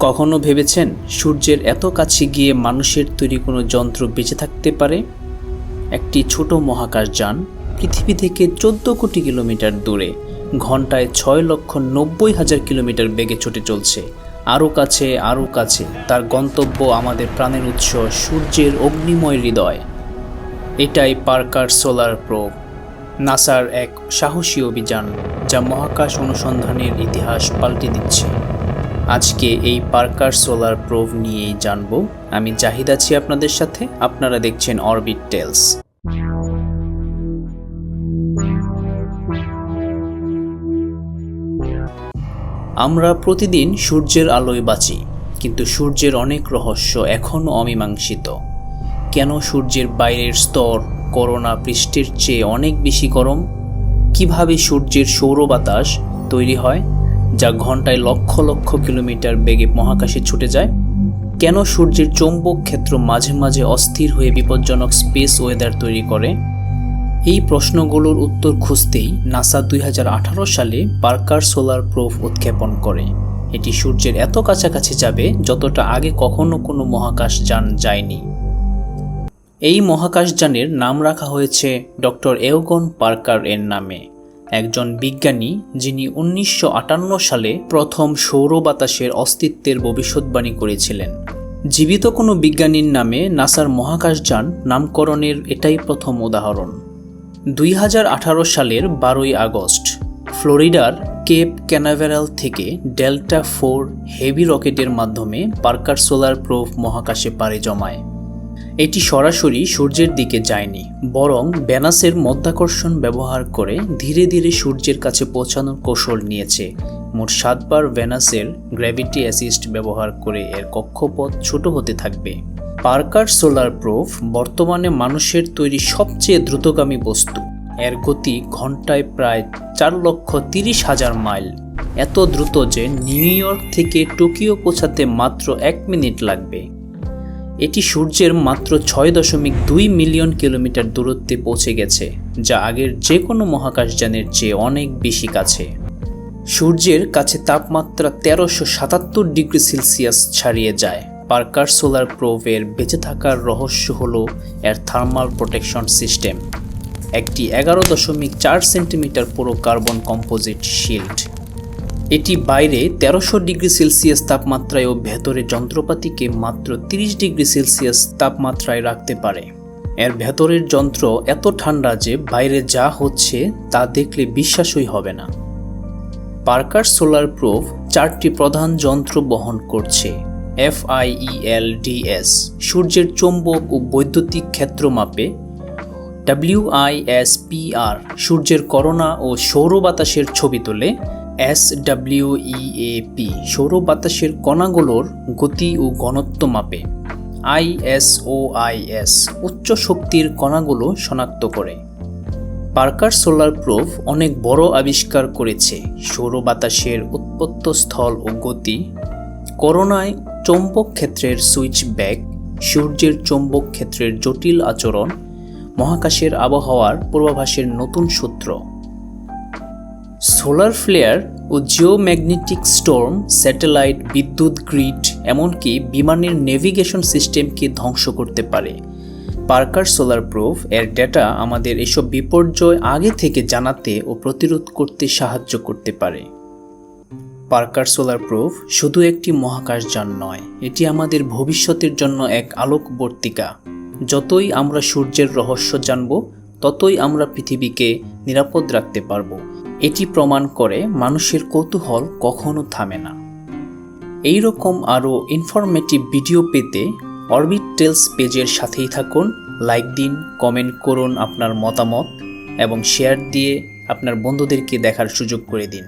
কখনো ভেবেছেন সূর্যের এত কাছে গিয়ে মানুষের তৈরি কোনো যন্ত্র বেঁচে থাকতে পারে? একটি ছোট মহাকাশ যান পৃথিবী থেকে চোদ্দ কোটি কিলোমিটার দূরে, ঘন্টায় ছয় লক্ষ নব্বই হাজার কিলোমিটার বেগে ছুটে চলছে। আরও কাছে আরও কাছে, তার গন্তব্য আমাদের প্রাণের উৎস সূর্যের অগ্নিময় হৃদয়। এটাই পার্কার সোলার প্রোব, নাসার এক সাহসী অভিযান যা মহাকাশ অনুসন্ধানের ইতিহাস পাল্টে দিচ্ছে। আজকে এই পার্কার সোলার প্রোভ নিয়েই জানব। আমি জাহিদ আছি আপনাদের সাথে, আপনারা দেখছেন অরবিট টেলস আমরা প্রতিদিন সূর্যের আলোয় বাঁচি, কিন্তু সূর্যের অনেক রহস্য এখনও অমীমাংসিত। কেন সূর্যের বাইরের স্তর, করোনা পৃষ্ঠের চেয়ে অনেক বেশি গরম? কীভাবে সূর্যের সৌর বাতাস তৈরি হয়? যা ঘন্টায় লক্ষ লক্ষ কিলোমিটার বেগে মহাকাশে ছুটে যায়, কেন সূর্যের চৌম্বক ক্ষেত্র মাঝে মাঝে অস্থির হয়ে বিপজ্জনক স্পেস ওয়েদার তৈরি করে? এই প্রশ্নগুলোর উত্তর খুঁজতেই নাসা দুই হাজার আঠারো সালে পার্কার সোলার প্রোভ উৎক্ষেপণ করে। এটি সূর্যের এত কাছাকাছি যাবে যতটা আগে কখনো কোনো মহাকাশ যান যায়নি। এই মহাকাশযানের নাম রাখা হয়েছে ডক্টর এওগন পার্কার এর নামে। একজন বিজ্ঞানী যিনি উনিশশো আটান্ন সালে প্রথম সৌর বাতাসের অস্তিত্বের ভবিষ্যৎবাণী করেছিলেন। জীবিত কোনো বিজ্ঞানীর নামে নাসার মহাকাশযান নামকরণের এটাই প্রথম উদাহরণ। দুই হাজার আঠারো সালের বারোই আগস্ট, ফ্লোরিডার কেপ ক্যানাভেরাল থেকে ডেল্টা ফোর হেভি রকেটের মাধ্যমে পার্কার সোলার প্রোভ মহাকাশে পাড়ি জমায়। এটি সরাসরি সূর্যের দিকে যায়নি, বরং ব্যানাসের মধ্যাকর্ষণ ব্যবহার করে ধীরে ধীরে সূর্যের কাছে পৌঁছানোর কৌশল নিয়েছে। মোট সাতবার ভ্যানাসের গ্র্যাভিটি অ্যাসিস্ট ব্যবহার করে এর কক্ষপথ ছোট হতে থাকবে। পার্কার সোলার প্রুফ বর্তমানে মানুষের তৈরি সবচেয়ে দ্রুতগামী বস্তু। এর গতি ঘন্টায় প্রায় চার লক্ষ তিরিশ হাজার মাইল। এত দ্রুত যে নিউ ইয়র্ক থেকে টোকিও পৌঁছাতে মাত্র এক মিনিট লাগবে। এটি সূর্যের মাত্র ছয় দশমিক দুই মিলিয়ন কিলোমিটার দূরত্বে পৌঁছে গেছে, যা আগের যে কোনো মহাকাশযানের চেয়ে অনেক বেশি কাছে। সূর্যের কাছে তাপমাত্রা তেরোশো সাতাত্তর ডিগ্রি সেলসিয়াস ছাড়িয়ে যায়। পার্কার সোলার প্রোভের বেঁচে থাকার রহস্য হল এর থার্মাল প্রোটেকশন সিস্টেম। একটি এগারো দশমিক চার সেন্টিমিটার পুরো কার্বন কম্পোজিট শিল্ড। এটি বাইরে তেরোশো ডিগ্রি সেলসিয়াস তাপমাত্রায় ও ভেতরে যন্ত্রপাতিকে মাত্র তিরিশ ডিগ্রি সেলসিয়াস তাপমাত্রায় রাখতে পারে। এর ভেতরের যন্ত্র এত ঠান্ডা যে বাইরে যা হচ্ছে তা দেখলে বিশ্বাসই হবে না। পার্কার সোলার প্রুফ চারটি প্রধান যন্ত্র বহন করছে, এফআইইএলডিএস, সূর্যের চৌম্বক ও বৈদ্যুতিক ক্ষেত্র মাপে ডাব্লিউআইএসপিআর, সূর্যের করোনা ও সৌর বাতাসের ছবি তোলে এস ডাব্লিউইএপি সৌর বাতাসের কণাগুলোর গতি ও ঘনত্ব মাপে। আইএসওআইএস উচ্চ শক্তির কণাগুলো শনাক্ত করে। পার্কার সোলার প্রুফ অনেক বড় আবিষ্কার করেছে। সৌর বাতাসের উৎপত্ত স্থল ও গতি, করোনায় চৌম্বক ক্ষেত্রের সুইচ ব্যাক সূর্যের চৌম্বক ক্ষেত্রের জটিল আচরণ, মহাকাশের আবহাওয়ার পূর্বাভাসের নতুন সূত্র। সোলার ফ্লেয়ার ও জিওম্যাগনেটিক স্টোর্ম, স্যাটেলাইট, বিদ্যুৎ, গ্রিড, এমনকি বিমানের নেভিগেশন সিস্টেমকে ধ্বংস করতে পারে। পার্কার সোলার প্রুফ, এর ডেটা আমাদের এসব বিপর্যয় আগে থেকে জানাতে ও প্রতিরোধ করতে সাহায্য করতে পারে। পার্কার সোলার প্রুফ শুধু একটি মহাকাশযান নয়, এটি আমাদের ভবিষ্যতের জন্য এক আলোকবর্তিকা। যতই আমরা সূর্যের রহস্য জানব, ততই আমরা পৃথিবীকে নিরাপদ রাখতে পারব। এটি প্রমাণ করে মানুষের কৌতূহল কখনো থামে না। এই রকম আরও ইনফরমেটিভ ভিডিও পেতে অরবিট টেলস পেজের সাথেই থাকুন লাইক দিন কমেন্ট করুন আপনার মতামত এবং শেয়ার দিয়ে আপনার বন্ধুদেরকে দেখার সুযোগ করে দিন।